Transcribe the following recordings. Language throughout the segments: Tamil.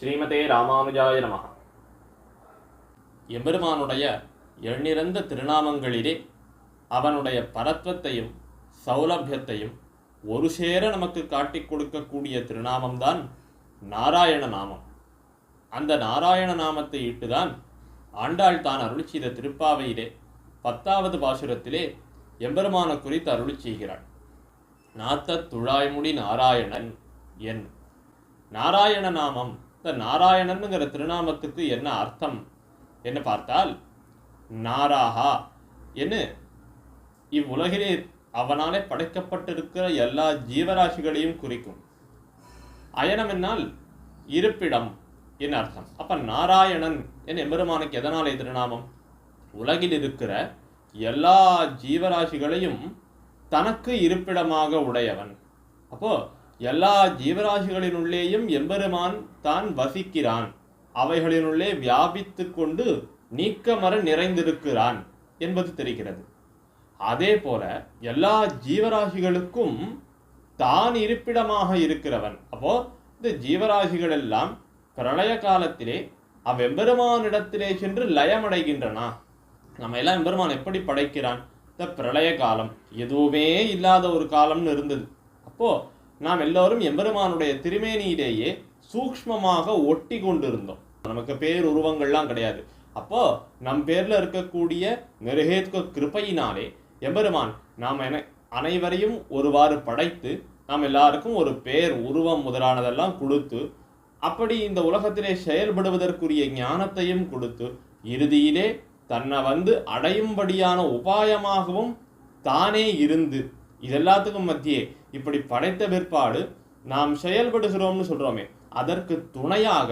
ஸ்ரீமதே ராமானுஜாய நம. எம்பெருமானுடைய எண்ணிறந்த திருநாமங்களிலே அவனுடைய பரத்வத்தையும் சௌலபியத்தையும் ஒரு சேர நமக்கு காட்டிக் கொடுக்கக்கூடிய திருநாமம்தான் நாராயண நாமம். அந்த நாராயண நாமத்தை இட்டுதான் ஆண்டாள் தான் அருளி செய்த திருப்பாவையிலே பத்தாவது பாசுரத்திலே எம்பெருமான குறித்து அருளி செய்கிறாள். நாத்த துழாய்முடி நாராயணன் என். நாராயண நாமம் இந்த நாராயணனுங்கிற திருநாமத்துக்கு என்ன அர்த்தம்? என்ன பார்த்தால் நாராகா என்று இவ்வுலகிலே அவனாலே படைக்கப்பட்டிருக்கிற எல்லா ஜீவராசிகளையும் குறிக்கும். அயனம் என்னால் இருப்பிடம் என்ன அர்த்தம். அப்ப நாராயணன் என் எம்பெருமானுக்கு எதனாலே திருநாமம்? உலகில் இருக்கிற எல்லா ஜீவராசிகளையும் தனக்கு இருப்பிடமாக உடையவன். அப்போ எல்லா ஜீவராசிகளினுள்ளேயும் எம்பெருமான் தான் வசிக்கிறான். அவைகளினுள்ளே வியாபித்து கொண்டு நீக்கமர நிறைந்திருக்கிறான் என்பது தெரிகிறது. அதே போல எல்லா ஜீவராசிகளுக்கும் தான் இருப்பிடமாக இருக்கிறவன். அப்போ இந்த ஜீவராசிகள் எல்லாம் பிரளய காலத்திலே அவ்வெம்பெருமானிடத்திலே சென்று லயமடைகின்றனா. நம்ம எல்லாம் எம்பெருமான் எப்படி படைக்கிறான்? இந்த பிரளய காலம். எதுவுமே இல்லாத ஒரு காலம்னு இருந்தது. அப்போ நாம் எல்லோரும் எம்பெருமானுடைய திருமேனியிலேயே சூக்ஷ்மமாக ஒட்டி கொண்டிருந்தோம். நமக்கு பேர் உருவங்கள்லாம் கிடையாது. அப்போ நம் பேர்ல இருக்கக்கூடிய நிருகேத்க கிருபையினாலே எம்பெருமான் நாம் என அனைவரையும் ஒருவாறு படைத்து நாம் எல்லாருக்கும் ஒரு பேர் உருவம் முதலானதெல்லாம் கொடுத்து அப்படி இந்த உலகத்திலே செயல்படுவதற்குரிய ஞானத்தையும் கொடுத்து இறுதியிலே தன்னை வந்து அடையும்படியான உபாயமாகவும் தானே இருந்து இதெல்லாத்துக்கும் மத்தியே இப்படி படைத்த பிற்பாடு நாம் செயல்படுகிறோம்னு சொல்றோமே அதற்கு துணையாக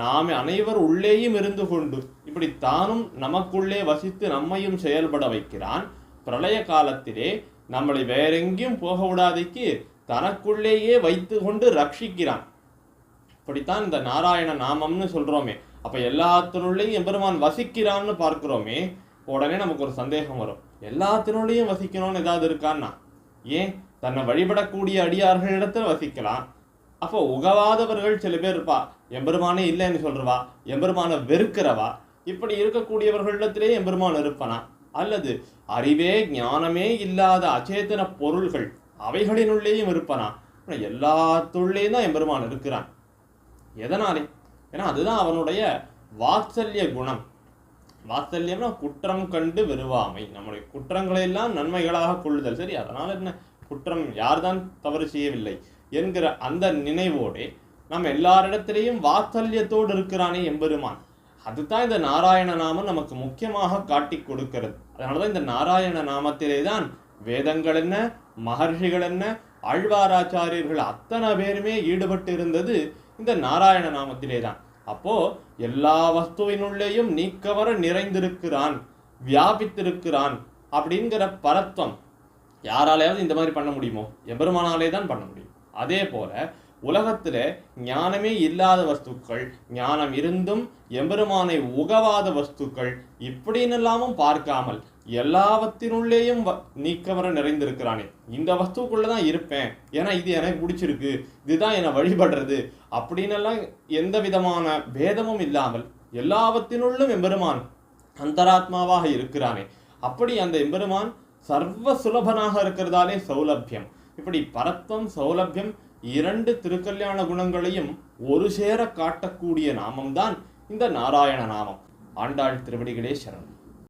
நாம் அனைவர் உள்ளேயும் இருந்து கொண்டு இப்படி தானும் நமக்குள்ளே வசித்து நம்மையும் செயல்பட வைக்கிறான். பிரளய காலத்திலே நம்மளை வேறெங்கேயும் போக விடாதைக்கு தனக்குள்ளேயே வைத்து கொண்டு ரட்சிக்கிறான். இப்படித்தான் இந்த நாராயண நாமம்னு சொல்றோமே அப்ப எல்லாத்தினுள்ளேயும் எம்பெருமான் வசிக்கிறான்னு பார்க்கிறோமே உடனே நமக்கு ஒரு சந்தேகம் வரும். எல்லாத்தினுள்ளேயும் வசிக்கணும்னு ஏதாவது இருக்கான்னா? ஏன்? தன்னை வழிபடக்கூடிய அடியார்களிடத்தில் வசிக்கலாம். அப்போ உகவாதவர்கள் சில பேர் இருப்பா. எம்பெருமானே இல்லைன்னு சொல்றவா. எம்பெருமானை வெறுக்கிறவா. இப்படி இருக்கக்கூடியவர்களிடத்திலே எம்பெருமான் இருப்பனா? அல்லது அறிவே ஞானமே இல்லாத அச்சேதன பொருள்கள் அவைகளினுள்ளேயும் இருப்பனா? எல்லாத்துள்ளேயும் தான் எம்பெருமான் இருக்கிறான். எதனாலே? ஏன்னா அதுதான் அவனுடைய வாத்சல்ய குணம். வாத்சல்யம்னா குற்றம் கண்டு வெறுவாமை. நம்முடைய குற்றங்களை எல்லாம் நன்மைகளாக கொள்ளுதல். சரி அதனால என்ன? குற்றம் யார்தான் தவறு செய்யவில்லை என்கிற அந்த நினைவோடே நம்ம எல்லாரிடத்திலையும் வாத்சல்யத்தோடு இருக்கிறானே எம்பெருமான். அதுதான் இந்த நாராயண நாமம் நமக்கு முக்கியமாக காட்டி கொடுக்கிறது. அதனாலதான் இந்த நாராயண நாமத்திலே தான் வேதங்கள் என்ன மகர்ஷிகள் என்ன ஆழ்வாராச்சாரியர்கள் அத்தனை பேருமே ஈடுபட்டு இருந்தது இந்த நாராயண நாமத்திலே தான் அப்போ எல்லா வஸ்துவினுள்ளேயும் நீக்கவர நிறைந்திருக்கிறான் வியாபித்திருக்கிறான் அப்படிங்கிற பரத்வம். யாராலையாவது இந்த மாதிரி பண்ண முடியுமோ? எபெருமானாலே தான் பண்ண முடியும். அதே போல உலகத்தில் ஞானமே இல்லாத வஸ்துக்கள் ஞானம் இருந்தும் எம்பெருமானை உகவாத வஸ்துக்கள் இப்படின்னெல்லாமும் பார்க்காமல் எல்லாவற்றினுள்ளேயும் வ- நீக்கவர நிறைந்திருக்கிறானே. இந்த வஸ்துக்குள்ளே தான் இருப்பேன். ஏன்னா இது எனக்கு பிடிச்சிருக்கு. இதுதான் என்னை வழிபடுறது. அப்படின்னெல்லாம் எந்த விதமான பேதமும் இல்லாமல் எல்லாவற்றினுள்ளும் எம்பெருமான் அந்தராத்மாவாக இருக்கிறானே. அப்படி அந்த எம்பெருமான் சர்வ சுலபனாக இருக்கிறதாலே சௌலபியம். இப்படி பரத்வம் சௌலபியம் இரண்டு திருக்கல்யாண குணங்களையும் ஒரு சேர காட்டக்கூடிய நாமம்தான் இந்த நாராயண நாமம். ஆண்டாள் திருவடிகளே சரணம்.